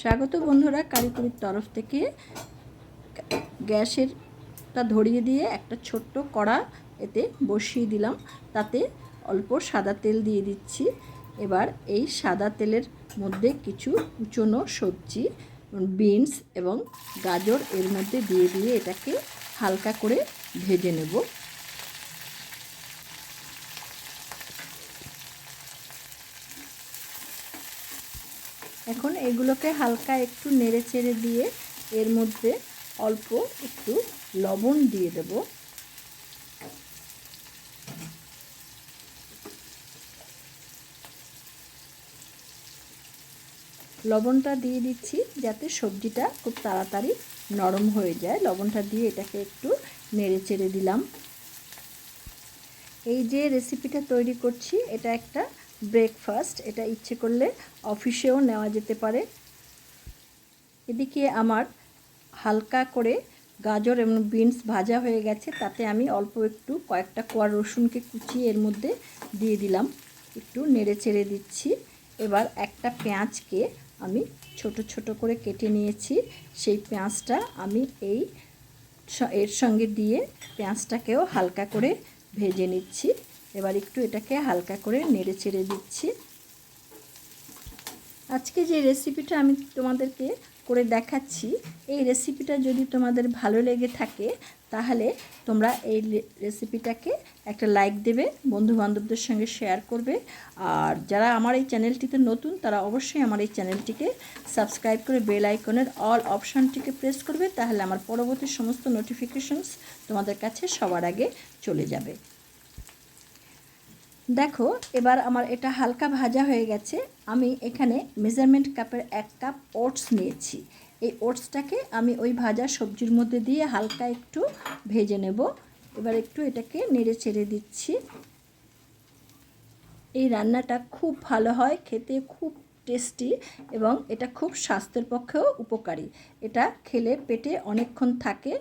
স্বাগত বন্ধুরা কারিপুরির তরফ থেকে। গ্যাসের টা ধরিয়ে দিয়ে একটা ছোট্ট কড়া এতে বসিয়ে দিলাম। তাতে অল্প সাদা তেল দিয়ে দিচ্ছি। এবার এই সাদা তেলের মধ্যে কিছু কুচনো সবজি, বিনস এবং গাজর এর মধ্যে দিয়ে দিয়ে এটাকে হালকা করে ভেজে নেব। এখন এগুলোকে হালকা একটু নেড়ে চেড়ে দিয়ে এর মধ্যে অল্প একটু লবণ দিয়ে দেব। লবণটা দিয়ে দিচ্ছি যাতে সবজিটা খুব তাড়াতাড়ি নরম হয়ে যায়। লবণটা দিয়ে এটাকে একটু নেড়ে চেড়ে দিলাম। এই যে রেসিপিটা তৈরি করছি, এটা একটা ব্রেকফাস্ট, এটা ইচ্ছে করলে অফিসেও নেওয়া যেতে পারে। এদিকে আমার হালকা করে গাজর এবং বিনস ভাজা হয়ে গেছে, তাতে আমি অল্প একটু কয়েকটা কোয়া রসুনকে কুচিয়ে এর মধ্যে দিয়ে দিলাম। একটু নেড়ে চেড়ে দিচ্ছি। এবার একটা পেঁয়াজকে আমি ছোট ছোট করে কেটে নিয়েছি। সেই পেঁয়াজটা আমি এই এর সঙ্গে দিয়ে পেঁয়াজটাকেও হালকা করে ভেজে নিচ্ছি। এবার একটু এটাকে হালকা করে নেড়ে চেড়ে দিচ্ছি। আজকে যে রেসিপিটা আমি তোমাদেরকে করে দেখাচ্ছি, এই রেসিপিটা যদি তোমাদের ভালো লেগে থাকে, তাহলে তোমরা এই রেসিপিটাকে একটা লাইক দেবে বন্ধু বান্ধবদের সঙ্গে শেয়ার করবে। আর যারা আমার এই চ্যানেলটিতে নতুন, তারা অবশ্যই আমার এই চ্যানেলটিকে সাবস্ক্রাইব করে বেল আইকনের অল অপশানটিকে প্রেস করবে, তাহলে আমার পরবর্তী সমস্ত নোটিফিকেশনস তোমাদের কাছে সবার আগে চলে যাবে। দেখো, এবার আমার এটা হালকা ভাজা হয়ে গেছে। আমি এখানে মেজারমেন্ট কাপের এক কাপ ওটস নিয়েছি। এই ওটসটাকে আমি ওই ভাজা সবজির মধ্যে দিয়ে হালকা একটু ভেজে নেব। এবার একটু এটাকে নেড়ে চেড়ে দিচ্ছি। এই রান্নাটা খুব ভালো হয়, খেতে খুব টেস্টি এবং এটা খুব স্বাস্থ্যের পক্ষেও উপকারী। এটা খেলে পেটে অনেকক্ষণ থাকে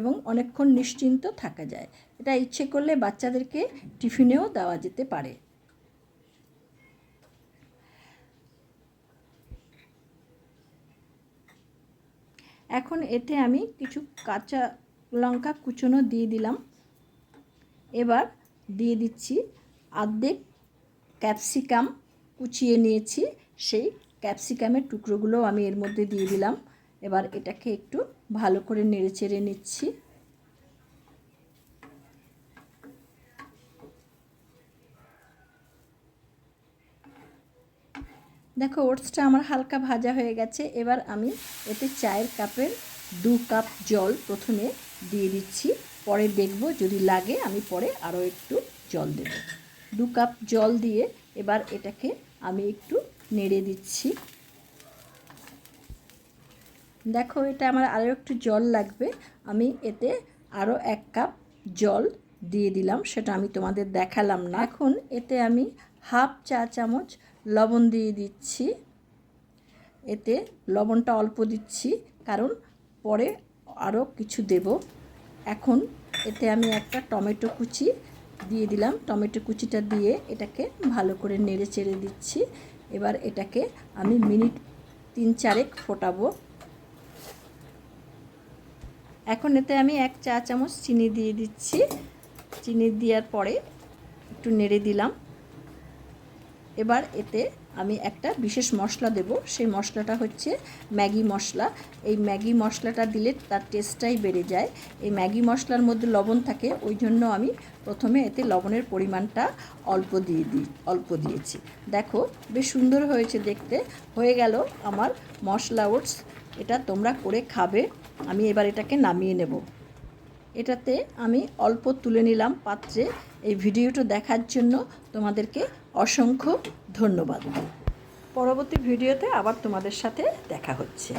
এবং অনেকক্ষণ নিশ্চিন্ত থাকা যায়। এটা ইচ্ছে করলে বাচ্চাদেরকে টিফিনেও দেওয়া যেতে পারে। এখন এতে আমি কিছু কাঁচা লঙ্কা কুচনো দিয়ে দিলাম। এবার দিয়ে দিচ্ছি আর্ধেক ক্যাপসিকাম কুচিয়ে নিয়েছি। সেই ক্যাপসিকামের টুকরোগুলো আমি এর মধ্যে দিয়ে দিলাম। এবার এটাকে একটু ভালো করে নেড়ে চেড়ে নিচ্ছি। দেখো, ওটসটা আমার হালকা ভাজা হয়ে গেছে। এবার আমি এতে চায়ের কাপের দু কাপ জল প্রথমে দিয়ে দিচ্ছি। পরে দেখব যদি লাগে, আমি পরে আরও একটু জল দেব। দু কাপ জল দিয়ে এবার এটাকে আমি একটু নেড়ে দিচ্ছি। দেখো, এটা আমার আরও একটু জল লাগবে। আমি এতে আরও এক কাপ জল দিয়ে দিলাম, সেটা আমি তোমাদের দেখালাম না। এখন এতে আমি হাফ চা চামচ লবণ দিয়ে দিচ্ছি। এতে লবণটা অল্প দিচ্ছি, কারণ পরে আরও কিছু দেব। এখন এতে আমি একটা টমেটো কুচি দিয়ে দিলাম। টমেটো কুচিটা দিয়ে এটাকে ভালো করে নেড়ে চেড়ে দিচ্ছি। এবার এটাকে আমি মিনিট তিন চারেক ফোটাবো। এখন এতে আমি এক চা চামচ চিনি দিয়ে দিচ্ছি। চিনি দেওয়ার পরে একটু নেড়ে দিলাম। এবার এতে আমি একটা বিশেষ মশলা দেব। সেই মশলাটা হচ্ছে ম্যাগি মশলা। এই ম্যাগি মশলাটা দিলে তার টেস্টটাই বেড়ে যায়। এই ম্যাগি মশলার মধ্যে লবণ থাকে, ওই জন্য আমি প্রথমে এতে লবণের পরিমাণটা অল্প দিয়ে দিই অল্প দিয়েছি। দেখো, বেশ সুন্দর হয়েছে দেখতে। হয়ে গেল আমার মশলা ওটস। এটা তোমরা করে খাবে। আমি এবার এটাকে নামিয়ে নেব। এটাতে আমি অল্প তুলে নিলাম পাত্রে। এই ভিডিওটা দেখার জন্য তোমাদেরকে অসংখ্য ধন্যবাদ। পরবর্তী ভিডিওতে আবার তোমাদের সাথে দেখা হচ্ছে।